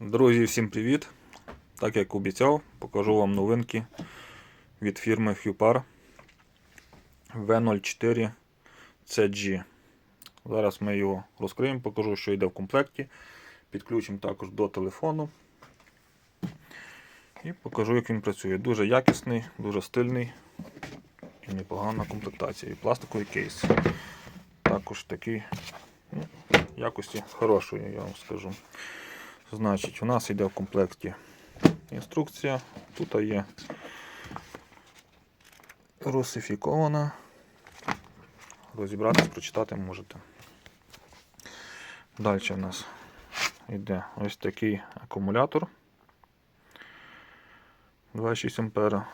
Друзі, всім привіт! Так як обіцяв, покажу вам новинки від фірми Hupar V04 CG. Зараз ми його розкриємо, покажу, що йде в комплекті. Підключимо також до телефону. І покажу, як він працює. Дуже якісний, дуже стильний і непогана комплектація. І пластиковий кейс. Також такий ну, якості хорошої, я вам скажу. Значить, у нас йде в комплекті інструкція. Тут є русифікована. Розібратись, прочитати можете. Далі у нас йде ось такий акумулятор 2,6 ампера.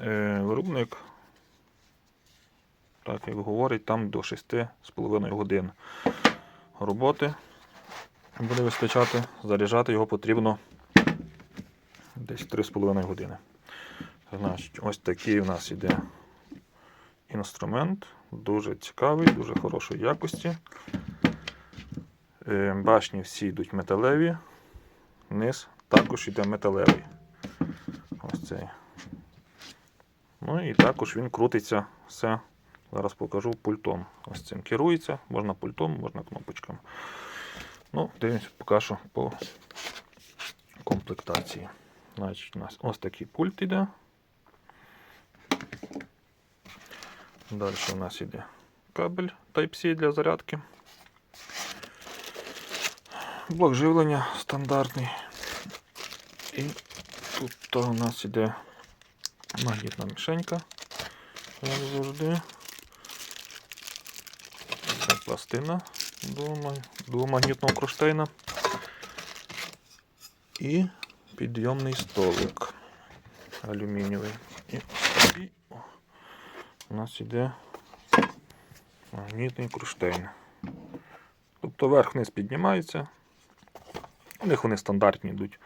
Е, Виробник, так як говорить, там до 6,5 годин роботи буде вистачати, заряджати його потрібно десь 3,5 години. Значить, ось такий у нас іде інструмент, дуже цікавий, дуже хорошої якості. Е, Башні всі йдуть металеві, низ також йде металевий. Ось цей. Ну і також він крутиться все. Зараз покажу пультом. Ось цим керується, можна пультом, можна кнопочками. Ну, дивимося поки що по комплектації. Значить, у нас ось такий пульт іде. Далі у нас іде кабель Type-C для зарядки. Блок живлення стандартний. І тут у нас іде магнітна мішенька. Як завжди. Це пластина до, ма- до магнітного кронштейна. І підйомний столик алюмінієвий. І ось у нас іде магнітний кронштейн. Тобто верх-вниз піднімається. У них вони стандартні йдуть.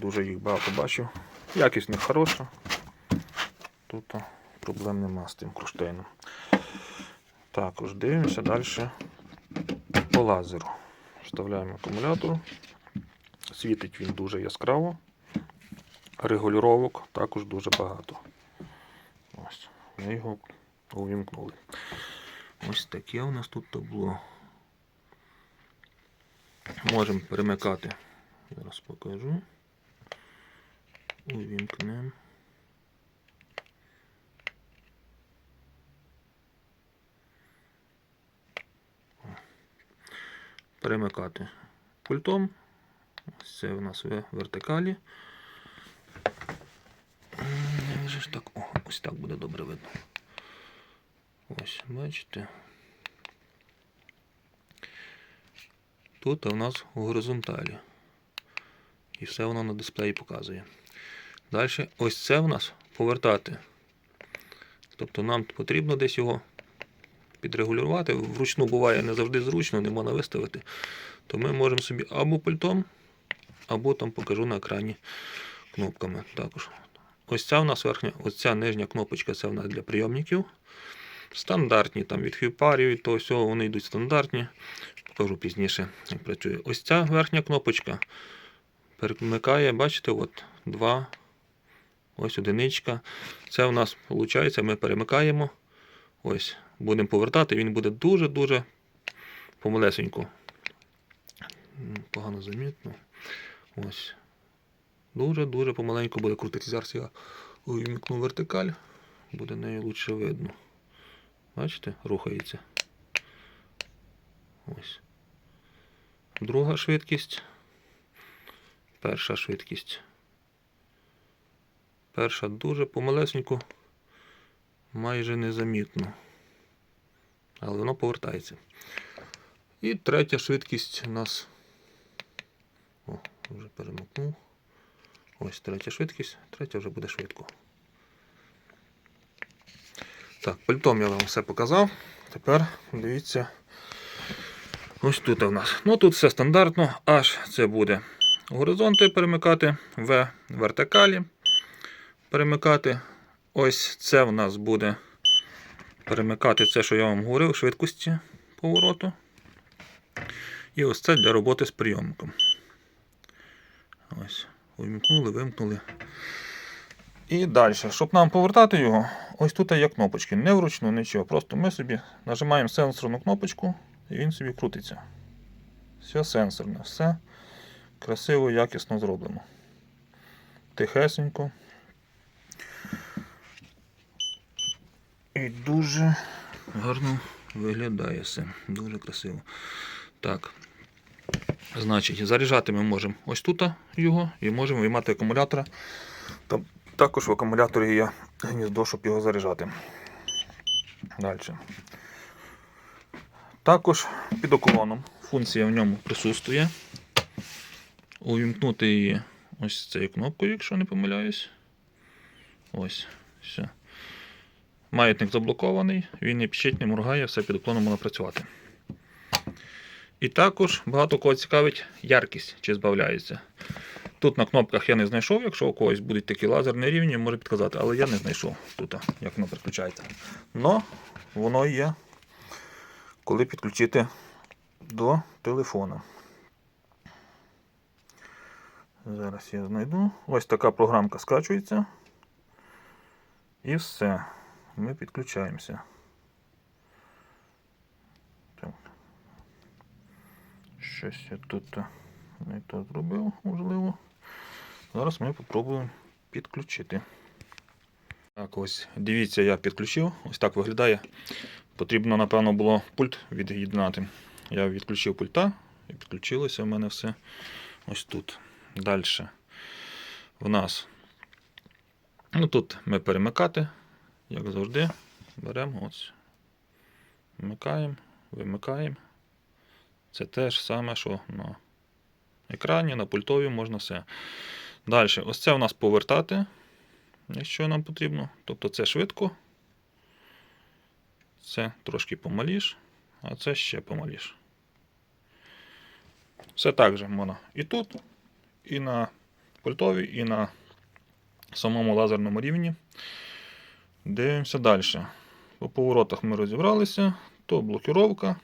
Дуже їх багато бачу. Якість в хороша. Тут проблем нема з тим кронштейном. Також дивимося далі по лазеру. Вставляємо акумулятор. Світить він дуже яскраво. Регулювання також дуже багато. Ось, ми його увімкнули. Ось таке у нас тут табло. Можемо перемикати. Зараз покажу. Увімкнемо. Перемикати пультом. Ось це у нас в вертикалі. Так? О, ось так буде добре видно. Ось, бачите. Тут у нас у горизонталі. І все воно на дисплеї показує. Далі ось це у нас повертати. Тобто нам потрібно десь його підрегулювати. Вручну буває не завжди зручно, не можна виставити. То ми можемо собі або пультом, або там покажу на екрані кнопками також. Ось ця у нас верхня, ось ця нижня кнопочка це у нас для прийомників. Стандартні там від хюпарів і того всього, вони йдуть стандартні. Покажу пізніше, як працює. Ось ця верхня кнопочка перемикає, бачите, от два. Ось одиничка. Це у нас виходить, ми перемикаємо. Ось, будемо повертати, він буде дуже-дуже помалесенько. Погано замітно. Ось. Дуже-дуже помаленьку буде крутитися. Зараз я увімкну вертикаль, буде нею лучше видно. Бачите, рухається. Ось. Друга швидкість. Перша швидкість. Перша дуже помалесенько майже незамітно. Але воно повертається. І третя швидкість у нас. О, вже перемикнув. Ось третя швидкість, третя вже буде швидко. Так, пультом я вам все показав. Тепер дивіться. Ось тут у нас. Ну тут все стандартно, аж це буде горизонти перемикати, В вертикалі перемикати. Ось це в нас буде перемикати це, що я вам говорив, швидкості повороту. І ось це для роботи з прийомником. Ось. Увімкнули, вимкнули. І далі, щоб нам повертати його, ось тут є кнопочки. Не вручну, нічого. Просто ми собі нажимаємо сенсорну кнопочку і він собі крутиться. Все сенсорне, все красиво, якісно зроблено. Тихесенько. І дуже гарно виглядає все. Дуже красиво. Так. Значить, заряджати ми можемо ось тут його і можемо виймати акумулятора. Там також в акумуляторі є гніздо, щоб його заряджати. Далі. Також під околоном функція в ньому присутствує. Увімкнути її ось цією кнопкою, якщо не помиляюсь. Ось. Все. Маятник заблокований, він не пищить, не моргає, все під уклоном можна працювати. І також багато кого цікавить яркість, чи збавляється. Тут на кнопках я не знайшов, якщо у когось будуть такі лазерні рівні, може підказати, але я не знайшов тут, як воно переключається. Но воно є, коли підключити до телефона. Зараз я знайду. Ось така програмка скачується. І все. Ми підключаємося. Так. Щось я тут не то зробив, можливо. Зараз ми спробуємо підключити. Так, ось дивіться, я підключив. Ось так виглядає. Потрібно, напевно, було пульт від'єднати. Я відключив пульта і підключилося в мене все ось тут. Далі. В нас. Ну тут ми перемикати, як завжди. Беремо ось. Вмикаємо, вимикаємо. Це те ж саме, що на екрані, на пультові можна все. Далі, ось це у нас повертати, якщо нам потрібно. Тобто це швидко. Це трошки помаліш, а це ще помаліш. Все так же можна і тут, і на пультовій, і на самому лазерному рівні. Дивимося далі. По поворотах ми розібралися, то блокіровка.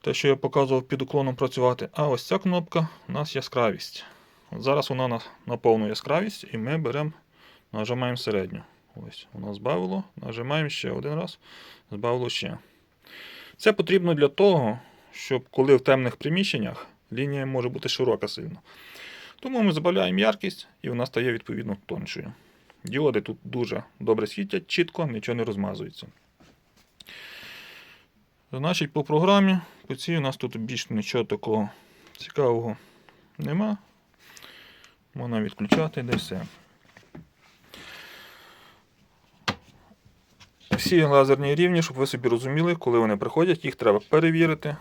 Те, що я показував під уклоном працювати. А ось ця кнопка у нас яскравість. Зараз вона на, на повну яскравість і ми беремо, нажимаємо середню. Ось, воно збавило, нажимаємо ще один раз, збавило ще. Це потрібно для того, щоб коли в темних приміщеннях лінія може бути широка сильно. Тому ми збавляємо яркість і вона стає відповідно тоншою. Діоди тут дуже добре світять, чітко, нічого не розмазується. Значить, по програмі, по цій у нас тут більш нічого такого цікавого нема. Можна відключати де все. Всі лазерні рівні, щоб ви собі розуміли, коли вони приходять, їх треба перевірити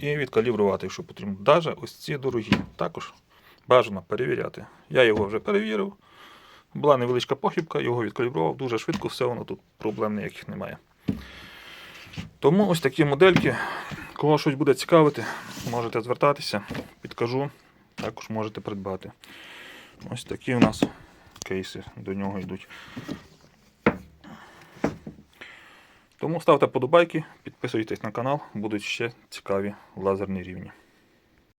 і відкалібрувати, якщо потрібно. Навіть ось ці дорогі. Також бажано перевіряти. Я його вже перевірив. Була невеличка похибка, його відкалібрував дуже швидко, все воно тут проблем ніяких немає. Тому ось такі модельки. Кого щось буде цікавити, можете звертатися, підкажу, також можете придбати. Ось такі у нас кейси до нього йдуть. Тому ставте подобайки, підписуйтесь на канал, будуть ще цікаві лазерні рівні.